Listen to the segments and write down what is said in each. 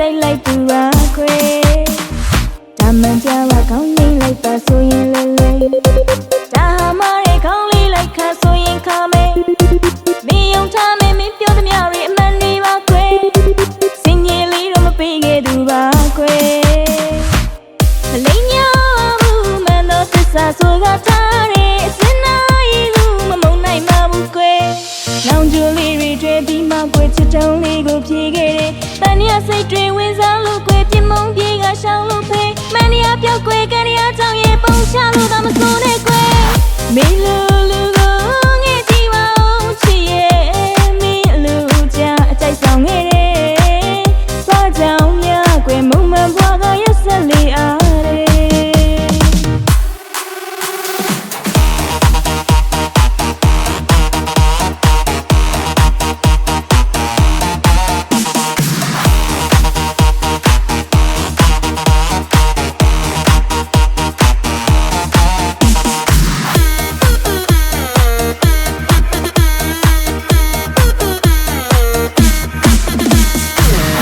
ကြိုက်လိုက်သူပါခွေဒါမှန်ကြွားကောင်းနေလိုက်ပါဆိုရင် တွေဝင်စားလို့ကွယ်ပြမုံပြေးကရှောင်းလို့ဖေးမန်နီယာပြောက်ကွယ်ကန်နီယာကြောင့်ရေပုံချလို့သာမစိုးနဲ့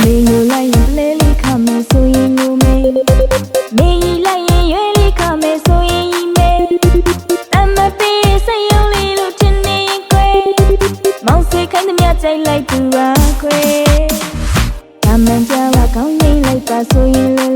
မေငိုလိုက်ရင်လဲလေးခမယ်ဆိုရင်ငိုမေမေရီလိုက်ရင်ရွေးလေးခမယ်ဆိုရင်ရီမေအမပေးတဲ့စိတ်ယုံလေးလို့ထင်နေရင်ခွဲမောင်စေခိုင်းသမျှကြိုက်လိုက်သူပါခွဲအမှန်ကြွားကောင်းရင်လိုက်ပါဆိုရင်လဲ